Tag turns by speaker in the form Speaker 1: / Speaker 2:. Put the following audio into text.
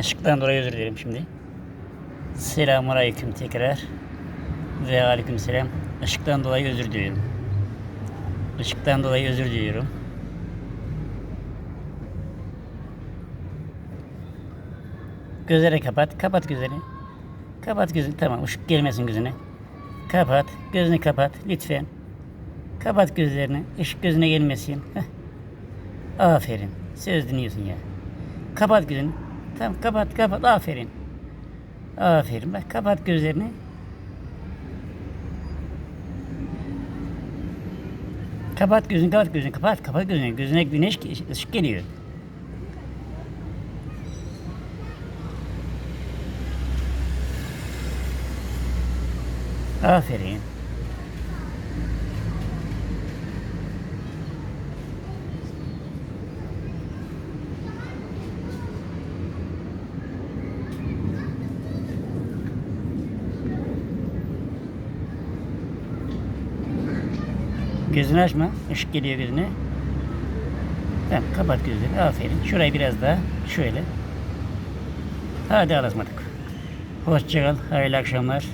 Speaker 1: Işıktan dolayı özür dilerim şimdi. Selamun Aleyküm tekrar. Ve Aleyküm Selam. Işıktan dolayı özür diliyorum. Işıktan dolayı özür diliyorum. Gözleri kapat. Kapat gözlerini. Kapat gözünü. Tamam ışık gelmesin gözüne. Kapat. Gözünü kapat lütfen. Kapat gözlerini. Işık gözüne gelmesin. Heh. Aferin. Söz dinliyorsun ya. Kapat gözünü. Tamam kapat kapat. Aferin. Aferin. Bak kapat gözlerini. Kapat gözünü, kapat gözünü, kapat, kapat gözünü. Gözüne güneş, ışık geliyor. Aferin. Gözünü açma. Işık geliyor gözüne. Tamam kapat gözlerini. Aferin. Şurayı biraz daha. Şöyle. Hadi alasmadık. Hoşçakal. Hayırlı akşamlar.